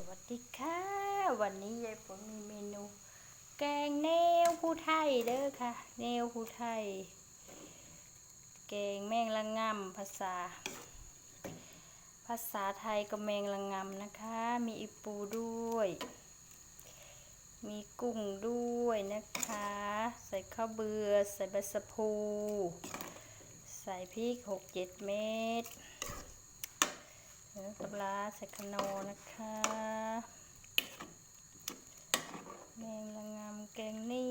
สวัสดีค่ะ วันนี้ยายฝนมีเมนู แกงแนวผู้ไทยเด้อค่ะ แนวผู้ไทย แกงแมงละงำภาษา ภาษาไทยก็แมงละงำนะคะ มีอีปูด้วย มีกุ้งด้วยนะคะ ใส่ข้าวเบือใส่ใบสะพู ใส่พริกหกเจ็ดเม็ด แล้วกับลาใส่ขนอนะคะแมงละงำแกงเนี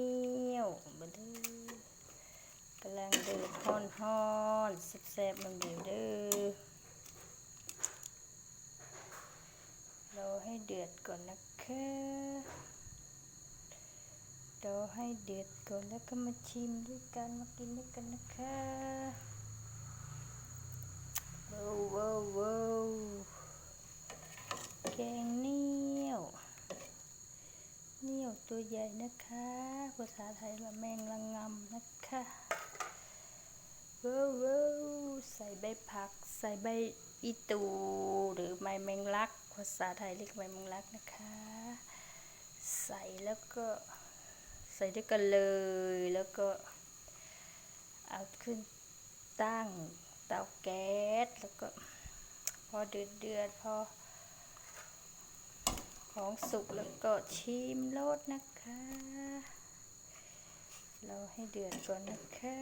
ยวบดดือกำลังเดือดฮอนฮอนแซ่บๆมันเดียวเด้อเราให้เดือดก่อนนะคะเราให้เดือดก่อนแล้วก็มาชิมด้วยกันมากินด้วยกันนะคะว้าวว้าวว้าวแกงเหนียว เหนียวตัวใหญ่นะคะ ภาษาไทยว่าแมงละงำนะคะว้าวว้าวใส่ใบผัก ใส่ใบอีตู หรือใบแมงลัก ภาษาไทยเรียกใบแมงลักนะคะ ใส่แล้วก็ใส่ด้วยกันเลย แล้วก็เอาขึ้นตั้งเตาแก๊ส แล้วก็พอเดือดเดือดพอ ของสุกแล้วก็ชิมรสนะคะ เราให้เดือดก่อนนะคะ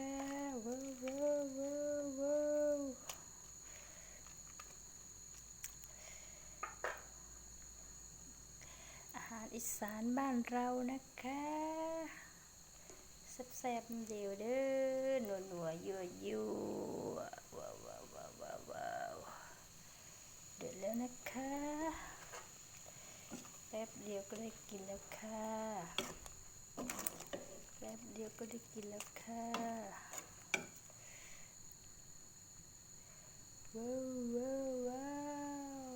ว้าวว้าวว้าวว้าวอาหารอีสานบ้านเรานะคะแซ่บๆเดียวเด้อนัวนัวๆยั่วยั่วว้าวว้าวว้าวว้าวเดือดแล้วนะคะแป๊บเดียวก็ได้กินแล้วค่ะ แป๊บเดียวก็ได้กินแล้วค่ะว้าวว้าวว้าว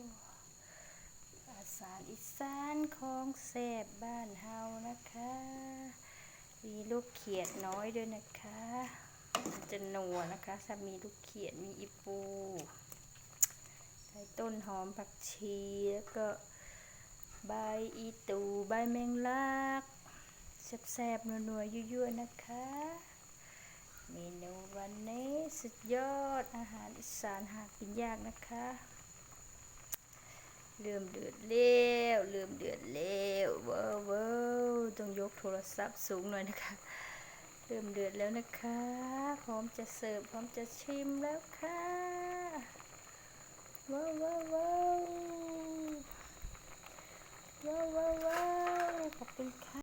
อาสารอีสานของแซ่บบ้านเฮานะคะ มีลูกเขียดน้อยด้วยนะคะมันจะนัวนะคะถ้ามีลูกเขียดมีอีปู ใส่ต้นหอมผักชีแล้วก็ ใบอีตูใบแมงลักแซ่บๆนัวๆยั่วๆนะคะ เมนูวันนี้สุดยอดอาหารอีสานหากินยากนะคะเริ่มเดือดเร็วเริ่มเดือดเร็วเว้าวเว้าวต้องยกโทรศัพท์สูงหน่อยนะคะ เริ่มเดือดแล้วนะคะ พร้อมจะเสิร์ฟพร้อมจะชิมแล้วค่ะว้าวว้าวว้าวว้าวว้าว